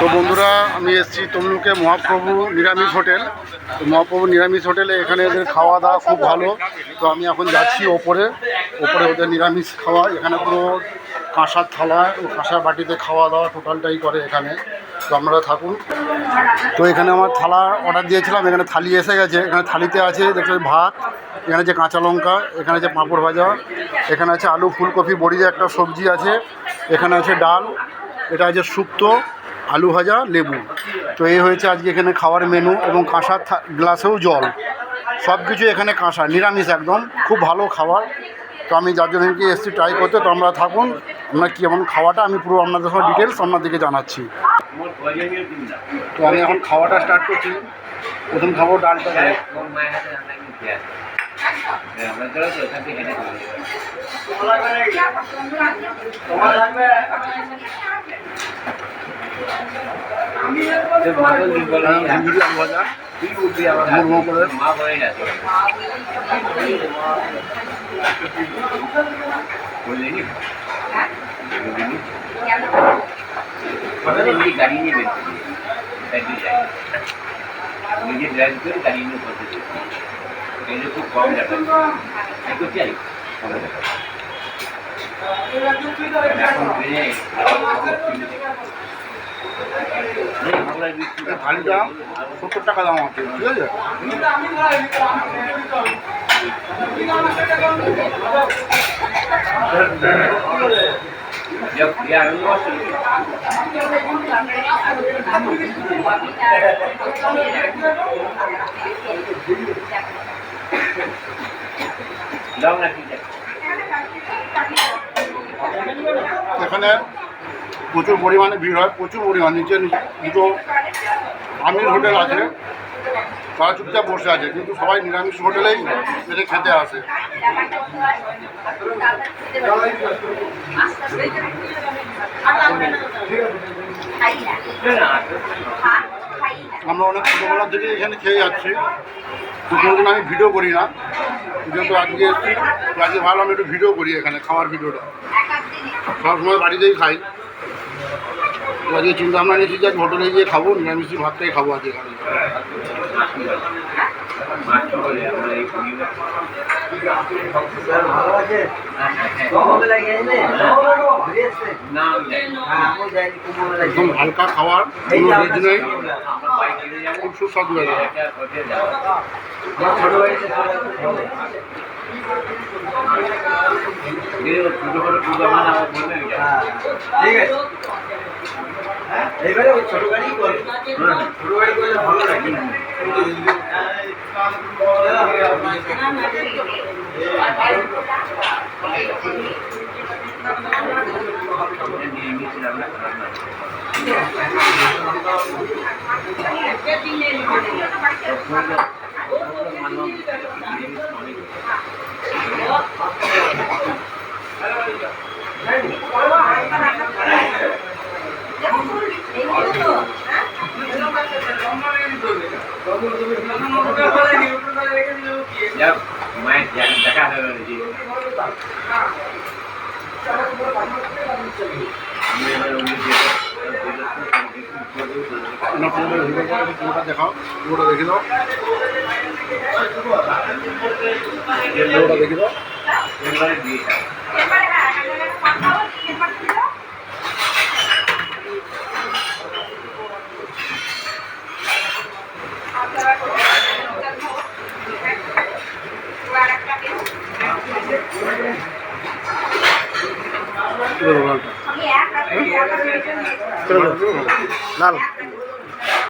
তো বন্ধুরা, আমি এসেছি তমলুকে মহাপ্রভু নিরামিষ হোটেল। তো মহাপ্রভু নিরামিষ হোটেলে এখানে এদের খাওয়া দাওয়া খুব ভালো। তো আমি এখন যাচ্ছি ওপরে। ওপরে ওদের নিরামিষ খাওয়া, এখানে পুরো কাঁসার থালা ও কাঁসার বাটিতে খাওয়া দাওয়া টোটালটাই করে এখানে। তো আপনারা থাকুন। তো এখানে আমার থালা অর্ডার দিয়েছিলাম, এখানে থালি এসে গেছে। এখানে থালিতে আছে দেখতে ভাত, এখানে যে কাঁচা লঙ্কা, এখানে আছে পাঁপড় ভাজা, এখানে আছে আলু ফুলকপি বড়ি একটা সবজি আছে, এখানে আছে ডাল, এটা আছে শুক্তো আলু ভাজা, লেবু। তো এই হয়েছে আজকে এখানে খাওয়ার মেনু এবং কাঁসার গ্লাসেও জল। সব কিছু এখানে কাঁসা, নিরামিষ একদম। খুব ভালো খাবার। তো আমি যার জন্য কি এসছি ট্রাই করতে, তো আমরা থাকুন। আমরা কেমন খাওয়াটা, আমি পুরো আপনাদের সঙ্গে ডিটেলস আপনাদেরকে জানাচ্ছি। তো আমি এখন খাওয়াটা স্টার্ট করছি। প্রথম খাব ডালটা ঝুড়ি আলু ভাজা মুড়মুড় করে গাড়ি নিয়ে বের করি নিজে ড্রাইভ করে গাড়ি নিয়ে এটা খুব কম দেখা একটু চাই এখন ট্রেনে বাংলায় দাম সত্তর টাকা দাম আছে ঠিক আছে। এখানে প্রচুর পরিমাণে ভিড় হয়, প্রচুর পরিমাণ, নিচে দুটো আমির হোটেল আছে, তারা চুপচাপ বসে আছে, কিন্তু সবাই নিরামিষ হোটেলেই এসে খেতে আসে। আমরা অনেক ছোটোবেলা থেকে এখানে খেয়ে যাচ্ছি, তো কোনোদিন আমি ভিডিও করি না, যেহেতু আজকে এসেছি আজকে ভালো আমি একটু ভিডিও করি এখানে, খাওয়ার ভিডিওটা। সবসময় বাড়িতেই খাই। আজকে চিন্তা ভাবনা নিয়েছি যে হোটেলে গিয়ে খাব নিরামিষি ভাতটাই খাব আজকে আমরা একদম হালকা খাওয়ার কোনো রিচ নেই। আমরা খুব সুস্বাদু আমার ঠিক আছে। এবারে ওই ছোট গাড়ি করে। ছোট গাড়ি করলে ভালো লাগে। নিয়ে মিছিল আমরা খারাপ না যাক মায়ের ধ্যান দেখা হয়ে গেছে আমি এবার অন্য যে না পুরোটা ভিডিও করে পুরোটা দেখাও পুরোটা দেখে দাও পুরোটা দেখে দাও এবারে দিয়ে দাও। পুরো লালটা আমি এক লাল